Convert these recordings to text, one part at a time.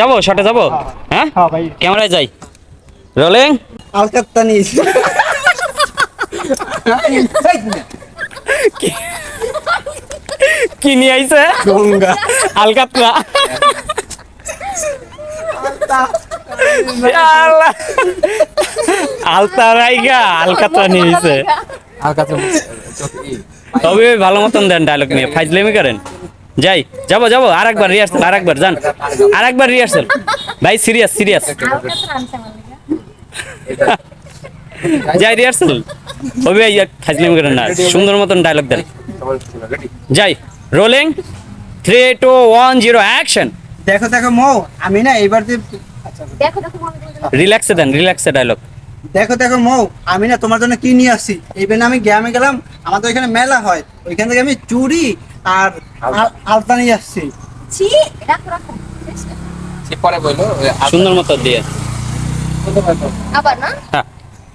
যাব? শটে যাব? হ্যাঁ। হ্যাঁ? ক্যামেরায় যাই। রোলিং আলকাত্তা নিস কি নিয়ে আইছে? গঙ্গা। আলকাতরা। আলতা। রাইগা আলকাতরা নিয়ে আইছে তবে ভালো মতন দেন ডায়লগ নিয়ে। ফাইজলেমি করেন। যাই যাব যাব আরেকবার রিহার্সাল আরেকবার যান আর একবার রিহার্সাল ভাই সিরিয়াস সিরিয়াস যাই রিহার্সাল তবে ফাইজলেমি করেন না। সুন্দর মতন ডায়লগ দেন। যাই rolling three two one zero action দেখো দেখো মৌ আমি না এবার যে আচ্ছা, রিল্যাক্সে দেন রিল্যাক্সে ডায়লগ দেখো দেখো মৌ আমি না তোমার জন্য কি নিয়ে আসছি? এইবার আমি গ্রামে গেলাম আমাদের এখানে মেলা হয়। ওইখান থেকে আমি চুড়ি আর আল- আলতা নিয়ে আসছি। পরে বলল সুন্দর মতো দিয়ে। আবার না? হ্যাঁ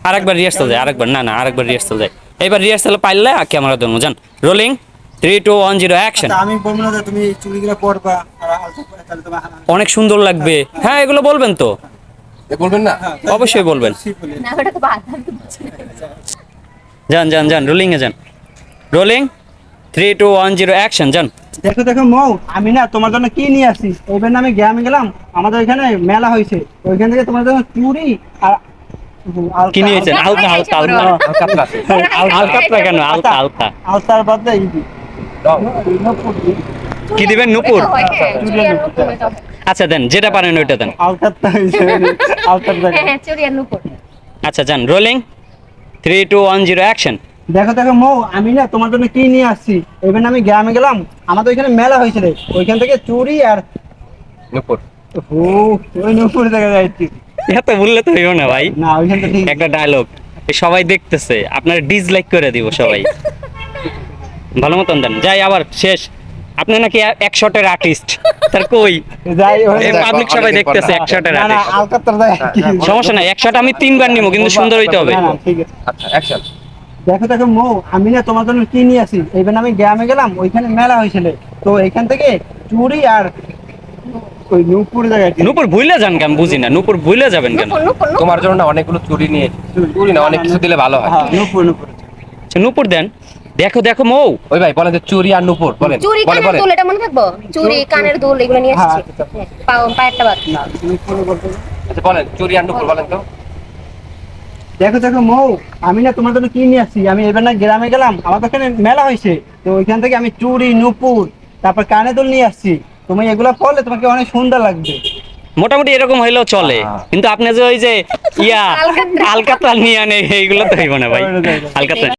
আরেকবার রিহার্সাল যায় আরেকবার না না আরেকবার রিহার্সাল যায় এইবার রিহার্সাল পাইলে আর ক্যামেরা দেবো যান rolling three two one zero action আমি বলব না তুমি চুড়িগুলো পরবা অনেক সুন্দর লাগবে। হ্যাঁ এগুলো বলবেন তো। বলবেন না? হ্যাঁ, অবশ্যই বলবেন। যান যান যান রোলিং এ যান rolling three two one zero action যান দেখো দেখো মৌ আমি না তোমার জন্য কি নিয়ে আসছি? এইবার আমি গ্রামে গেলাম আমাদের ওইখানে মেলা হয়েছে। ওইখান থেকে তোমার জন্য চুড়ি আর কি নিয়েছেন? আলতা আলতা আলতা আলকাতরা কেন? আলতা আলতা। আলতার বাদে ইদি দাও। নপুর। দি। কি দিবেন? নুপুর? এটা চুড়ি আর নুপুর এটা হয়। আচ্ছা দেন যেটা পারেন ওইটা দেন। হ্যাঁ হ্যাঁ আচ্ছা যান rolling three two one zero action দেখো দেখো মৌ আমি না তোমার জন্য কি নিয়ে আসছি? এবার আমি গ্রামে গেলাম আমাদের ওইখানে মেলা হয়েছিল। ওইখান থেকে চুড়ি আর নূপুর। ও ওই নপুর দেখা যাচ্ছে এত বললে তো হইব না ভাই। না ওইখান থেকে একটা ডায়লগ সবাই দেখতেছে আপনার ডিসলাইক করে দিব সবাই। ভালো মতন দেন। যাই আবার শেষ। আপনি নাকি এক শটের আর্টিস্ট তার কই? যাই পাবলিক সবাই দেখতেছে এক শটের আর্টিস্ট সমস্যা নাই এক শট আমি তিনবার নিব কিন্তু সুন্দর হইতে হবে। আচ্ছা অ্যাকশন দেখো দেখো মৌ আমি না তোমার জন্য কি নিয়ে আসি? এইবার আমি গ্রামে গেলাম ওইখানে মেলা হয়েছিল। তো এখান থেকে চুড়ি আর ওই নূপুর জায়গায় নূপুর ভুলে যান কেন? বুঝি না। নূপুর ভুলে যাবেন কেন? তোমার জন্য না অনেকগুলো চুরি নিয়ে চুরি না অনেক কিছু দিলে ভালো হয়। হ্যাঁ নূপুর নূপুর। আচ্ছা, নূপুর দেন। দেখো দেখো মৌ। ওই ভাই বলেন যে চুরি আর নূপুর বলেন বলে কানের বলে দুল এটা মনে থাকব? চুড়ি কানের দুল এগুলো নিয়ে হ্যাঁ, এসেছি। পা- পায়েরটা বাদ। না নূপুর বলতে আচ্ছা বলেন চুরি আর নূপুর বলেন তো। দেখো দেখো মৌ আমি না তোমার জন্য কি নিয়ে আসছি? আমি এবার না গ্রামে গেলাম আমার তো এখানে মেলা হয়েছে। তো ওইখান থেকে আমি চুড়ি নুপুর তারপর কানে দুল নিয়ে আসছি। তুমি এগুলো পরলে তোমাকে অনেক সুন্দর লাগবে। মোটামুটি এরকম হইলেও চলে। কিন্তু আপনি যে ওই যে ইয়া আলকাতরা। আলকাতরা নিয়ে আনে এইগুলো তো হইব না ভাই। আলকাতরা।